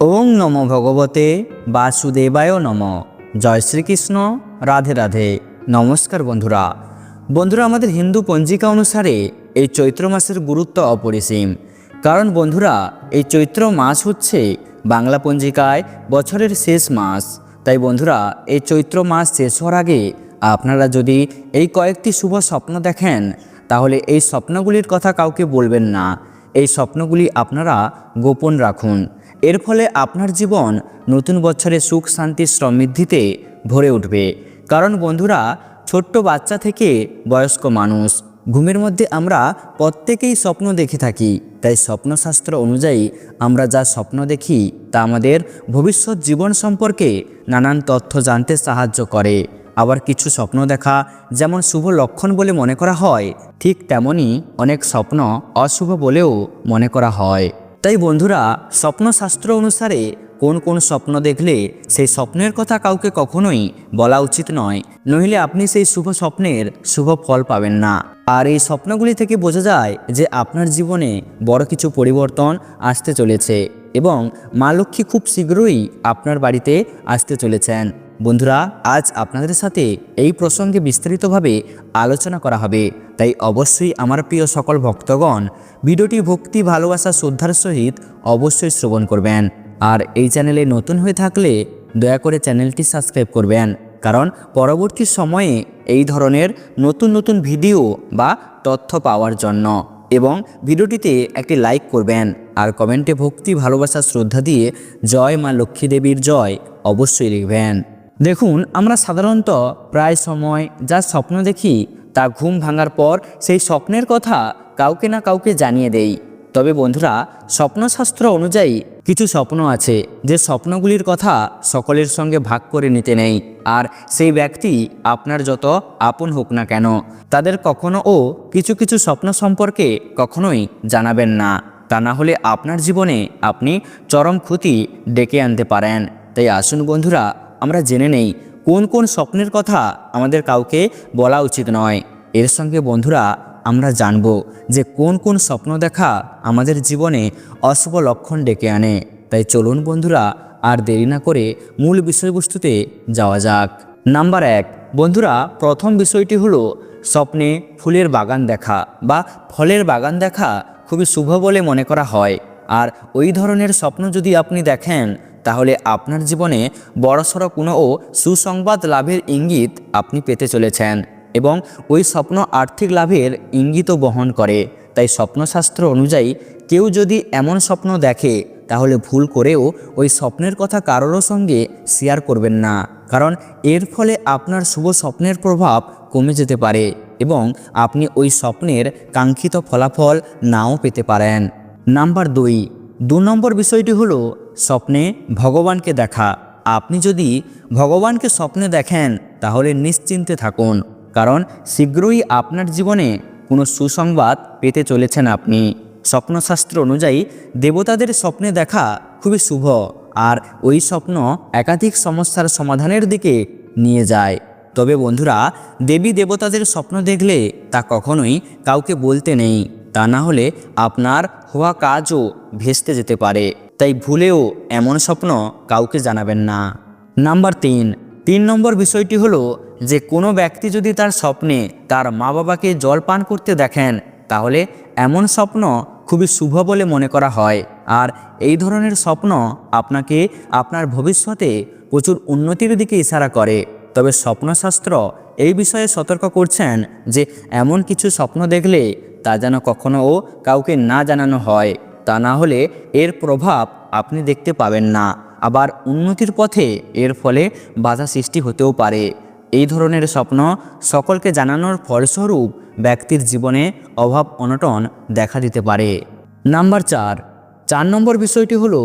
ওং নম ভগবতে বাসুদেবায় নম। জয় শ্রীকৃষ্ণ, রাধে রাধে। নমস্কার বন্ধুরা। বন্ধুরা, আমাদের হিন্দু পঞ্জিকা অনুসারে এই চৈত্র মাসের গুরুত্ব অপরিসীম। কারণ বন্ধুরা, এই চৈত্র মাস হচ্ছে বাংলা পঞ্জিকায় বছরের শেষ মাস। তাই বন্ধুরা, এই চৈত্র মাস শেষ হওয়ার আগে আপনারা যদি এই কয়েকটি শুভ স্বপ্ন দেখেন, তাহলে এই স্বপ্নগুলির কথা কাউকে বলবেন না। এই স্বপ্নগুলি আপনারা গোপন রাখুন। এর ফলে আপনার জীবন নতুন বছরে সুখ, শান্তি, সমৃদ্ধিতে ভরে উঠবে। কারণ বন্ধুরা, ছোট্ট বাচ্চা থেকে বয়স্ক মানুষ, ঘুমের মধ্যে আমরা প্রত্যেকেই স্বপ্ন দেখে থাকি। তাই স্বপ্নশাস্ত্র অনুযায়ী আমরা যা স্বপ্ন দেখি, তা আমাদের ভবিষ্যৎ জীবন সম্পর্কে নানান তথ্য জানতে সাহায্য করে। আবার কিছু স্বপ্ন দেখা, যেমন শুভ লক্ষণ বলে মনে করা হয়, ঠিক তেমনই অনেক স্বপ্ন অশুভ বলেও মনে করা হয়। তাই বন্ধুরা, স্বপ্নশাস্ত্র অনুসারে কোন কোন স্বপ্ন দেখলে সেই স্বপ্নের কথা কাউকে কখনোই বলা উচিত নয়। নইলে আপনি সেই শুভ স্বপ্নের শুভ ফল পাবেন না। আর এই স্বপ্নগুলি থেকে বোঝা যায় যে আপনার জীবনে বড় কিছু পরিবর্তন আসতে চলেছে এবং মা লক্ষ্মী খুব শীঘ্রই আপনার বাড়িতে আসতে চলেছেন। বন্ধুরা, আজ আপনাদের সাথে এই প্রসঙ্গে বিস্তারিতভাবে আলোচনা করা হবে। তাই অবশ্যই আমার প্রিয় সকল ভক্তগণ ভিডিওটি ভক্তি, ভালোবাসা, শ্রদ্ধার সহিত অবশ্যই শ্রবণ করবেন। আর এই চ্যানেলে নতুন হয়ে থাকলে দয়া করে চ্যানেলটি সাবস্ক্রাইব করবেন। কারণ পরবর্তী সময়ে এই ধরনের নতুন নতুন ভিডিও বা তথ্য পাওয়ার জন্য। এবং ভিডিওটিতে একটি লাইক করবেন। আর কমেন্টে ভক্তি, ভালোবাসা, শ্রদ্ধা দিয়ে জয় মা লক্ষ্মী দেবীর জয় অবশ্যই লিখবেন। দেখুন, আমরা সাধারণত প্রায় সময় যা স্বপ্ন দেখি, তা ঘুম ভাঙার পর সেই স্বপ্নের কথা কাউকে না কাউকে জানিয়ে দেই। তবে বন্ধুরা, স্বপ্নশাস্ত্র অনুযায়ী কিছু স্বপ্ন আছে, যে স্বপ্নগুলির কথা সকলের সঙ্গে ভাগ করে নিতে নেই, আর সেই ব্যক্তি আপনার যত আপন হোক না কেন, তাদের কখনো ও কিছু কিছু স্বপ্ন সম্পর্কে কখনোই জানাবেন না। তা না হলে আপনার জীবনে আপনি চরম ক্ষতি ডেকে আনতে পারেন। তাই আসুন বন্ধুরা আমরা জেনে নেই কোন কোন স্বপ্নের কথা আমাদের কাউকে বলা উচিত নয়। এর সঙ্গে বন্ধুরা, আমরা জানব যে কোন কোন স্বপ্ন দেখা আমাদের জীবনে অশুভ লক্ষণ ডেকে আনে। তাই চলুন বন্ধুরা, আর দেরি না করে মূল বিষয়বস্তুতে যাওয়া যাক। নাম্বার এক, বন্ধুরা, প্রথম বিষয়টি হলো স্বপ্নে ফুলের বাগান দেখা বা ফলের বাগান দেখা খুবই শুভ বলে মনে করা হয়। আর ওই ধরনের স্বপ্ন যদি আপনি দেখেন তাহলে আপনার জীবনে বড়সড় কোনো সুসংবাদ লাভের ইঙ্গিত আপনি পেতে চলেছেন এবং ওই স্বপ্ন আর্থিক লাভের ইঙ্গিতও বহন করে। তাই স্বপ্নশাস্ত্র অনুযায়ী কেউ যদি এমন স্বপ্ন দেখে, তাহলে ভুল করেও ওই স্বপ্নের কথা কারোর সঙ্গে শেয়ার করবেন না। কারণ এর ফলে আপনার শুভ স্বপ্নের প্রভাব কমে যেতে পারে এবং আপনি ওই স্বপ্নের কাঙ্ক্ষিত ফলাফল নাও পেতে পারেন। নাম্বার দুই, দু নম্বর বিষয়টি হলো স্বপ্নে ভগবানকে দেখা। আপনি যদি ভগবানকে স্বপ্নে দেখেন, তাহলে নিশ্চিন্তে থাকুন, কারণ শীঘ্রই আপনার জীবনে কোনো সুসংবাদ পেতে চলেছেন আপনি। স্বপ্নশাস্ত্র অনুযায়ী দেবতাদের স্বপ্নে দেখা খুবই শুভ, আর ওই স্বপ্ন একাধিক সমস্যার সমাধানের দিকে নিয়ে যায়। তবে বন্ধুরা, দেবী দেবতাদের স্বপ্ন দেখলে তা কখনোই কাউকে বলতে নেই। তা না হলে আপনার হওয়া কাজও ভেস্তে যেতে পারে। তাই ভুলেও এমন স্বপ্ন কাউকে জানাবেন না। নাম্বার তিন তিন নম্বর বিষয়টি হলো যে কোনো ব্যক্তি যদি তার স্বপ্নে তার মা বাবাকে জল পান করতে দেখেন, তাহলে এমন স্বপ্ন খুবই শুভ বলে মনে করা হয়। আর এই ধরনের স্বপ্ন আপনাকে আপনার ভবিষ্যতে প্রচুর উন্নতির দিকে ইশারা করে। তবে স্বপ্নশাস্ত্র এই বিষয়ে সতর্ক করছেন যে, এমন কিছু স্বপ্ন দেখলে তা যেন কখনও কাউকে না জানানো হয়। তা না হলে এর প্রভাব আপনি দেখতে পাবেন না। আবার উন্নতির পথে এর ফলে বাধা সৃষ্টি হতেও পারে। এই ধরনের স্বপ্ন সকলকে জানানোর ফলস্বরূপ ব্যক্তির জীবনে অভাব অনটন দেখা দিতে পারে। নাম্বার চার। চার নম্বর বিষয়টি হলো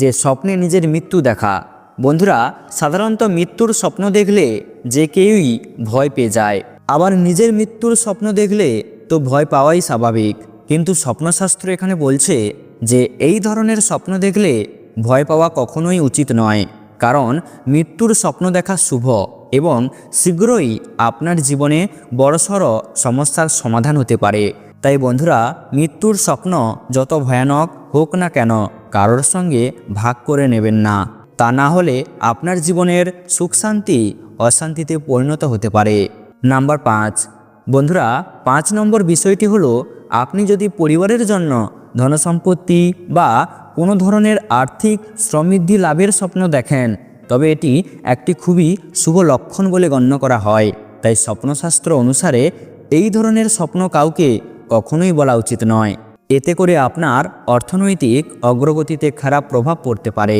যে স্বপ্নে নিজের মৃত্যু দেখা। বন্ধুরা, সাধারণত মৃত্যুর স্বপ্ন দেখলে যে কেউই ভয় পেয়ে যায়। আবার নিজের মৃত্যুর স্বপ্ন দেখলে তো ভয় পাওয়াই স্বাভাবিক। কিন্তু স্বপ্নশাস্ত্র এখানে বলছে যে এই ধরনের স্বপ্ন দেখলে ভয় পাওয়া কখনোই উচিত নয়। কারণ মৃত্যুর স্বপ্ন দেখা শুভ এবং শীঘ্রই আপনার জীবনে বড়সড় সমস্যার সমাধান হতে পারে। তাই বন্ধুরা, মৃত্যুর স্বপ্ন যত ভয়ানক হোক না কেন, কারোর সঙ্গে ভাগ করে নেবেন না। তা না হলে আপনার জীবনের সুখ শান্তি অশান্তিতে পরিণত হতে পারে। নাম্বার পাঁচ। বন্ধুরা, পাঁচ নম্বর বিষয়টি হলো, আপনি যদি পরিবারের জন্য ধনসম্পত্তি বা কোনো ধরনের আর্থিক সমৃদ্ধি লাভের স্বপ্ন দেখেন, তবে এটি একটি খুবই শুভ লক্ষণ বলে গণ্য করা হয়। তাই স্বপ্নশাস্ত্র অনুসারে এই ধরনের স্বপ্ন কাউকে কখনোই বলা উচিত নয়। এতে করে আপনার অর্থনৈতিক অগ্রগতিতে খারাপ প্রভাব পড়তে পারে।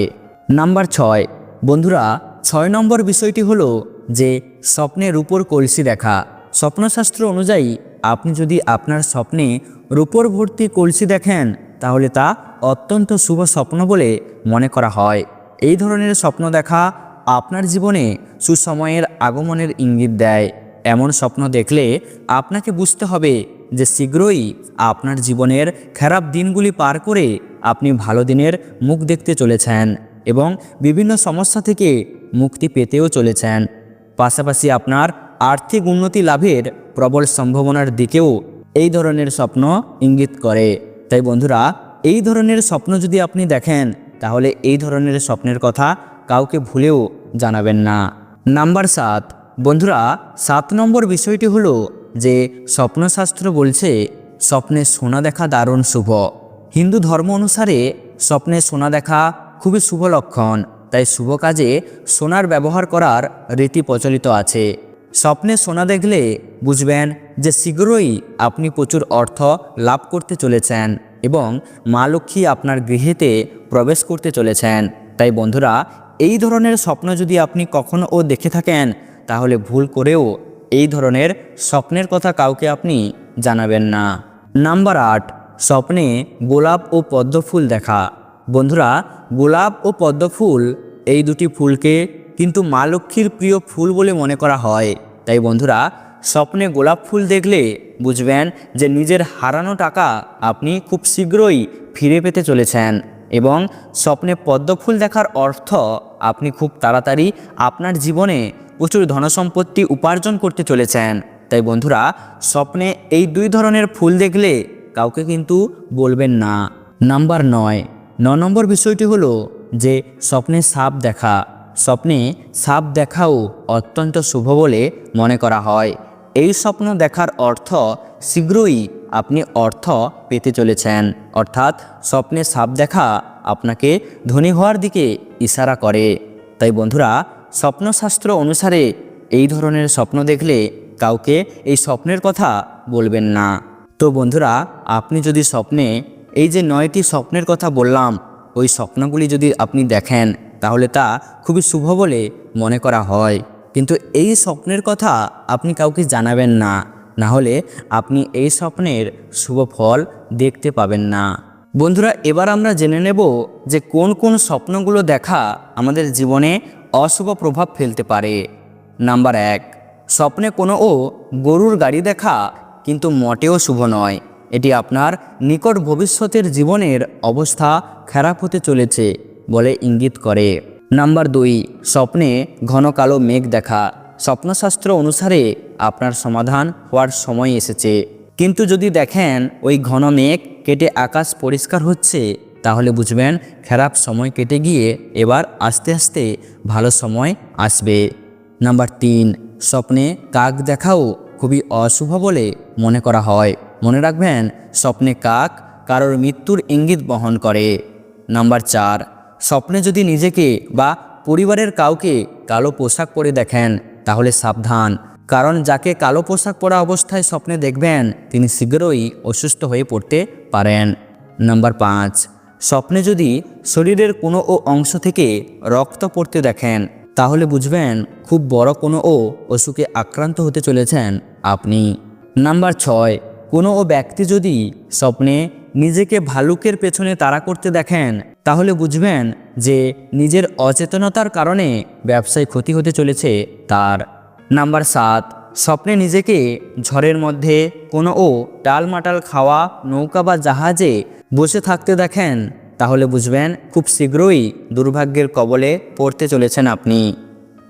নাম্বার ছয়। বন্ধুরা, ছয় নম্বর বিষয়টি হলো যে স্বপ্নের উপর কলসি দেখা। স্বপ্নশাস্ত্র অনুযায়ী আপনি যদি আপনার স্বপ্নে রূপর ভর্তি কলসি দেখেন, তাহলে তা অত্যন্ত শুভ স্বপ্ন বলে মনে করা হয়। এই ধরনের স্বপ্ন দেখা আপনার জীবনে সুসময়ের আগমনের ইঙ্গিত দেয়। এমন স্বপ্ন দেখলে আপনাকে বুঝতে হবে যে শীঘ্রই আপনার জীবনের খারাপ দিনগুলি পার করে আপনি ভালো দিনের মুখ দেখতে চলেছেন এবং বিভিন্ন সমস্যা থেকে মুক্তি পেতেও চলেছেন। পাশাপাশি আপনার আর্থিক উন্নতি লাভের প্রবল সম্ভাবনার দিকেও এই ধরনের স্বপ্ন ইঙ্গিত করে। তাই বন্ধুরা, এই ধরনের স্বপ্ন যদি আপনি দেখেন, তাহলে এই ধরনের স্বপ্নের কথা কাউকে ভুলেও জানাবেন না। নাম্বার সাত। বন্ধুরা, সাত নম্বর বিষয়টি হলো যে, স্বপ্নশাস্ত্র বলছে, স্বপ্নে সোনা দেখা দারুণ শুভ। হিন্দু ধর্ম অনুসারে স্বপ্নে সোনা দেখা খুবই শুভ লক্ষণ। তাই শুভ কাজে সোনার ব্যবহার করার রীতি প্রচলিত আছে। স্বপ্নে সোনা দেখলে বুঝবেন যে শীঘ্রই আপনি প্রচুর অর্থ লাভ করতে চলেছেন এবং মা লক্ষ্মী আপনার গৃহেতে প্রবেশ করতে চলেছেন। তাই বন্ধুরা, এই ধরনের স্বপ্ন যদি আপনি কখনো ও দেখে থাকেন, তাহলে ভুল করেও এই ধরনের স্বপ্নের কথা কাউকে আপনি জানাবেন না। নাম্বার আট, স্বপ্নে গোলাপ ও পদ্ম ফুল দেখা। বন্ধুরা, গোলাপ ও পদ্ম ফুল এই দুটি ফুলকে কিন্তু মা লক্ষ্মীর প্রিয় ফুল বলে মনে করা হয়। তাই বন্ধুরা স্বপ্নে গোলাপ ফুল দেখলে বুঝবেন যে নিজের হারানো টাকা আপনি খুব শীঘ্রই ফিরে পেতে চলেছেন এবং স্বপ্নে পদ্ম ফুল দেখার অর্থ আপনি খুব তাড়াতাড়ি আপনার জীবনে প্রচুর ধনসম্পত্তি উপার্জন করতে চলেছেন। তাই বন্ধুরা, স্বপ্নে এই দুই ধরনের ফুল দেখলে কাউকে কিন্তু বলবেন না। নাম্বার নয়, ন নম্বর বিষয়টি হলো যে স্বপ্নে সাপ দেখা। স্বপ্নে সাপ দেখাও অত্যন্ত শুভ বলে মনে করা হয়। এই স্বপ্ন দেখার অর্থ শীঘ্রই আপনি অর্থ পেতে চলেছেন। অর্থাৎ স্বপ্নে সাপ দেখা আপনাকে ধনী হওয়ার দিকে ইশারা করে। তাই বন্ধুরা, স্বপ্নশাস্ত্র অনুসারে এই ধরনের স্বপ্ন দেখলে কাউকে এই স্বপ্নের কথা বলবেন না। তো বন্ধুরা, আপনি যদি স্বপ্নে এই যে নয়টি স্বপ্নের কথা বললাম, ওই স্বপ্নগুলি যদি আপনি দেখেন, তাহলে তা খুবই শুভ বলে মনে করা হয়। কিন্তু এই স্বপ্নের কথা আপনি কাউকে জানাবেন না না হলে আপনি এই স্বপ্নের শুভ ফল দেখতে পাবেন না। বন্ধুরা, এবার আমরা জেনে নেব যে কোন কোন স্বপ্নগুলো দেখা আমাদের জীবনে অশুভ প্রভাব ফেলতে পারে। নাম্বার এক, স্বপ্নে কোনো ও গরুর গাড়ি দেখা কিন্তু মোটেও শুভ নয়। এটি আপনার নিকট ভবিষ্যতের জীবনের অবস্থা খারাপ হতে চলেছে বলে ইঙ্গিত করে। নাম্বার দুই, স্বপ্নে ঘন কালো মেঘ দেখা। স্বপ্নশাস্ত্র অনুসারে আপনার সমাধান হওয়ার সময় এসেছে। কিন্তু যদি দেখেন ওই ঘন মেঘ কেটে আকাশ পরিষ্কার হচ্ছে, তাহলে বুঝবেন খারাপ সময় কেটে গিয়ে এবার আস্তে আস্তে ভালো সময় আসবে। নাম্বার তিন, স্বপ্নে কাক দেখাও খুবই অশুভ বলে মনে করা হয়। মনে রাখবেন, স্বপ্নে কাক কারোর মৃত্যুর ইঙ্গিত বহন করে। নাম্বার চার স্বপ্নে যদি নিজেকে বা পরিবারের কাউকে কালো পোশাক পরে দেখেন, তাহলে সাবধান। কারণ যাকে কালো পোশাক পরা অবস্থায় স্বপ্নে দেখবেন, তিনি শীঘ্রই অসুস্থ হয়ে পড়তে পারেন। নাম্বার পাঁচ, স্বপ্নে যদি শরীরের কোনো ও অংশ থেকে রক্ত পড়তে দেখেন, তাহলে বুঝবেন খুব বড় কোনো ও অসুখে আক্রান্ত হতে চলেছেন আপনি। নাম্বার ছয়, কোনো ও ব্যক্তি যদি স্বপ্নে নিজেকে ভালুকের পেছনে তাড়া করতে দেখেন, তাহলে বুঝবেন যে নিজের অচেতনতার কারণে ব্যবসায় ক্ষতি হতে চলেছে তার। নাম্বার সাত, স্বপ্নে নিজেকে ঝড়ের মধ্যে কোনো ও টালমাটাল খাওয়া, নৌকা বা জাহাজে বসে থাকতে দেখেন, তাহলে বুঝবেন খুব শীঘ্রই দুর্ভাগ্যের কবলে পড়তে চলেছেন আপনি।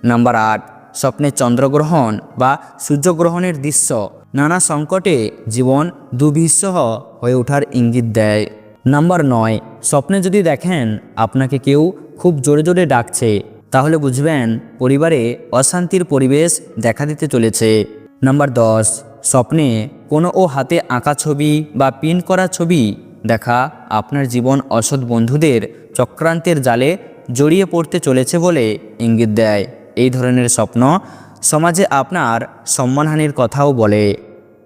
নাম্বার আট, স্বপ্নে চন্দ্রগ্রহণ বা সূর্যগ্রহণের দৃশ্য। নানা সংকটে জীবন দুর্বিষহ হয়ে ওঠার ইঙ্গিত দেয়। নাম্বার নয়, স্বপ্নে যদি দেখেন আপনাকে কেউ খুব জোরে জোরে ডাকছে, তাহলে বুঝবেন পরিবারে অশান্তির পরিবেশ দেখা দিতে চলেছে। নাম্বার দশ, স্বপ্নে কোনো ও হাতে আঁকা ছবি বা পিন করা ছবি দেখা আপনার জীবন অসৎ বন্ধুদের চক্রান্তের জালে জড়িয়ে পড়তে চলেছে বলে ইঙ্গিত দেয়। এই ধরনের স্বপ্ন সমাজে আপনার সম্মানহানির কথাও বলে।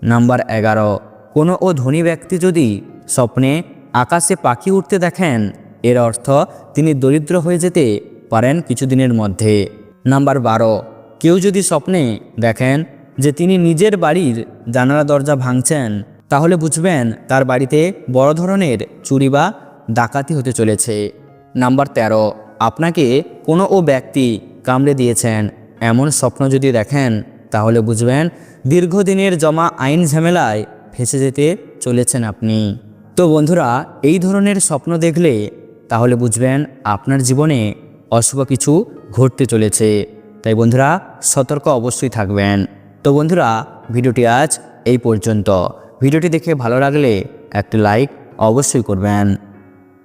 নাম্বার এগারো, কোনো ও ধনী ব্যক্তি যদি স্বপ্নে আকাশে পাখি উঠতে দেখেন, এর অর্থ তিনি দরিদ্র হয়ে যেতে পারেন কিছুদিনের মধ্যে। নাম্বার বারো, কেউ যদি স্বপ্নে দেখেন যে তিনি নিজের বাড়ির জানালা দরজা ভাঙছেন, তাহলে বুঝবেন তার বাড়িতে বড় ধরনের চুরি বা ডাকাতি হতে চলেছে। নাম্বার তেরো, আপনাকে কোনো ও ব্যক্তি কামড়ে দিয়েছেন এমন স্বপ্ন যদি দেখেন, তাহলে বুঝবেন দীর্ঘদিনের জমা আইন ঝামেলায় ফেসে যেতে চলেছেন আপনি। তো বন্ধুরা, এই ধরনের স্বপ্ন দেখলে তাহলে বুঝবেন আপনার জীবনে অশুভ কিছু ঘটতে চলেছে। তাই বন্ধুরা, সতর্ক অবশ্যই থাকবেন। তো বন্ধুরা, ভিডিওটি আজ এই পর্যন্ত। ভিডিওটি দেখে ভালো লাগলে একটি লাইক অবশ্যই করবেন।